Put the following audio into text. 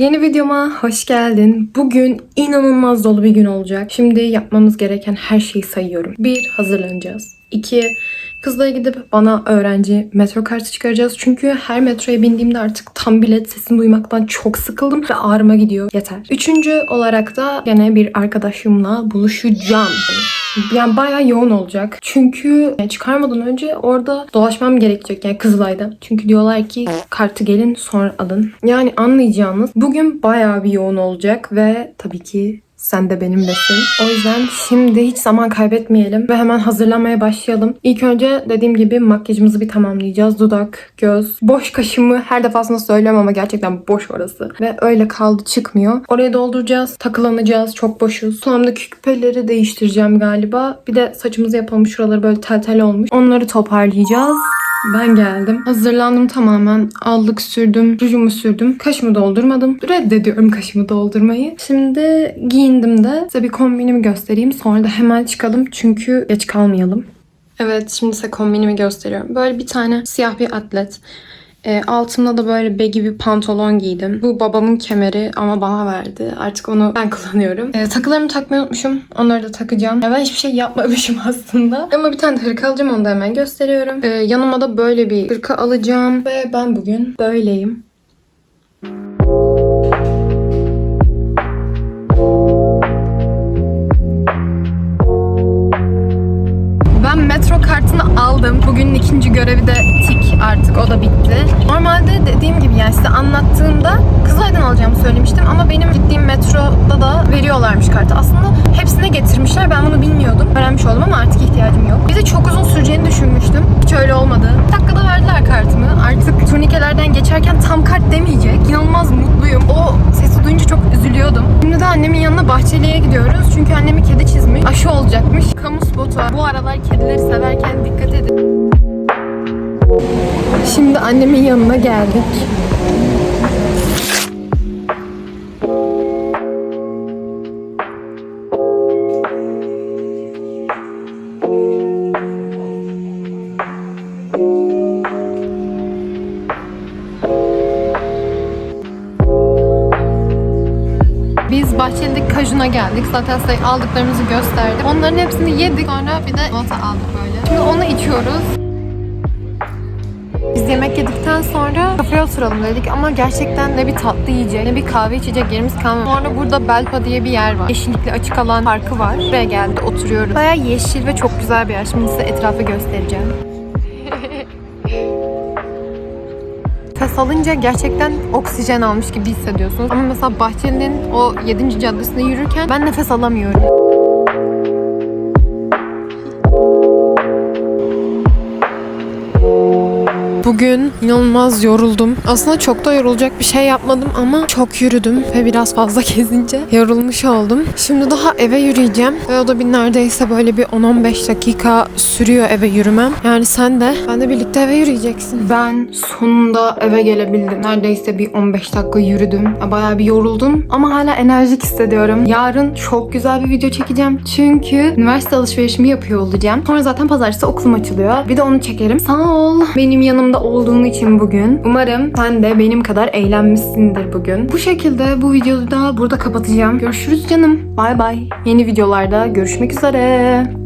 Yeni videoma hoş geldin. Bugün inanılmaz dolu bir gün olacak. Şimdi yapmamız gereken her şeyi sayıyorum. 1. Hazırlanacağız. 2. Kızla gidip bana öğrenci metro kartı çıkaracağız. Çünkü her metroya bindiğimde artık tam bilet sesini duymaktan çok sıkıldım ve ağrıma gidiyor. Yeter. Üçüncü olarak da gene bir arkadaşımla buluşacağım. Yani bayağı yoğun olacak. Çünkü çıkarmadan önce orada dolaşmam gerekecek yani Kızılay'da. Çünkü diyorlar ki kartı gelin sonra alın. Yani anlayacağınız bugün bayağı bir yoğun olacak ve tabii ki sen de benimlesin. O yüzden şimdi hiç zaman kaybetmeyelim ve hemen hazırlanmaya başlayalım. İlk önce dediğim gibi makyajımızı bir tamamlayacağız. Dudak, göz, boş kaşımı her defasında söylüyorum ama gerçekten boş orası. Ve öyle kaldı çıkmıyor. Oraya dolduracağız, takılanacağız, çok boşuz. Kulağımdaki küpeleri değiştireceğim galiba. Bir de saçımızı yapalım. Şuraları böyle tel tel olmuş. Onları toparlayacağız. Ben geldim. Hazırlandım tamamen. Allık sürdüm. Rujumu sürdüm. Kaşımı doldurmadım. Reddediyorum kaşımı doldurmayı. Şimdi giyindim de size bir kombinimi göstereyim. Sonra da hemen çıkalım. Çünkü geç kalmayalım. Evet şimdi size kombinimi gösteriyorum. Böyle bir tane siyah bir atlet. E, altımda da böyle begi bir pantolon giydim. Bu babamın kemeri ama bana verdi. Artık onu ben kullanıyorum. E, takılarımı takmayı unutmuşum. Onları da takacağım. Ya ben hiçbir şey yapmamışım aslında. Ama bir tane de hırka alacağım. Onu da hemen gösteriyorum. E, yanıma da böyle bir hırka alacağım. Ve ben bugün böyleyim. Ben aldım. Bugünün ikinci görevi de tik artık. O da bitti. Normalde dediğim gibi yani size anlattığımda Kızılay'dan alacağımı söylemiştim. Ama benim gittiğim metroda da veriyorlarmış kartı. Aslında hepsine getirmişler. Ben bunu bilmiyordum. Öğrenmiş oldum ama artık ihtiyacım yok. Bir de çok uzun süreceğini düşünmüştüm. Hiç öyle olmadı. Bir dakikada verdiler kartımı. Artık turnikelerden geçerken tam kart demeyecek. İnanılmaz mutluyum. O sesi duyunca çok de annemin yanına Bahçeli'ye gidiyoruz. Çünkü annemi kedi çizmiş. Aşı olacakmış. Kamu spotu. Bu aralar kedileri severken dikkat edin. Şimdi annemin yanına geldik. Biz Bahçeli'deki kajuna geldik. Zaten size aldıklarımızı gösterdim. Onların hepsini yedik. Sonra bir de nota aldık böyle. Şimdi onu içiyoruz. Biz yemek yedikten sonra kafeye oturalım dedik ama gerçekten ne bir tatlı yiyecek ne bir kahve içecek yerimiz kalmadı. Sonra burada Belpa diye bir yer var. Yeşillikli açık alan parkı var. Buraya geldi oturuyoruz. Baya yeşil ve çok güzel bir yer. Şimdi size etrafı göstereceğim. Nefes alınca gerçekten oksijen almış gibi hissediyorsunuz. Ama mesela Bahçeli'nin o 7. caddesinde yürürken ben nefes alamıyorum. Bugün inanılmaz yoruldum. Aslında çok da yorulacak bir şey yapmadım ama çok yürüdüm ve biraz fazla gezince yorulmuş oldum. Şimdi daha eve yürüyeceğim ve o da bir neredeyse böyle bir 10-15 dakika sürüyor eve yürümem. Yani sen de ben de birlikte eve yürüyeceksin. Ben sonunda eve gelebildim. Neredeyse bir 15 dakika yürüdüm. Bayağı bir yoruldum ama hala enerjik hissediyorum. Yarın çok güzel bir video çekeceğim. Çünkü üniversite alışverişimi yapıyor olacağım. Sonra zaten pazartesi okulum açılıyor. Bir de onu çekerim. Sağ ol. Benim yanımda olduğun için bugün. Umarım sen de benim kadar eğlenmişsindir bugün. Bu şekilde bu videoyu da burada kapatacağım. Görüşürüz canım. Bay bay. Yeni videolarda görüşmek üzere.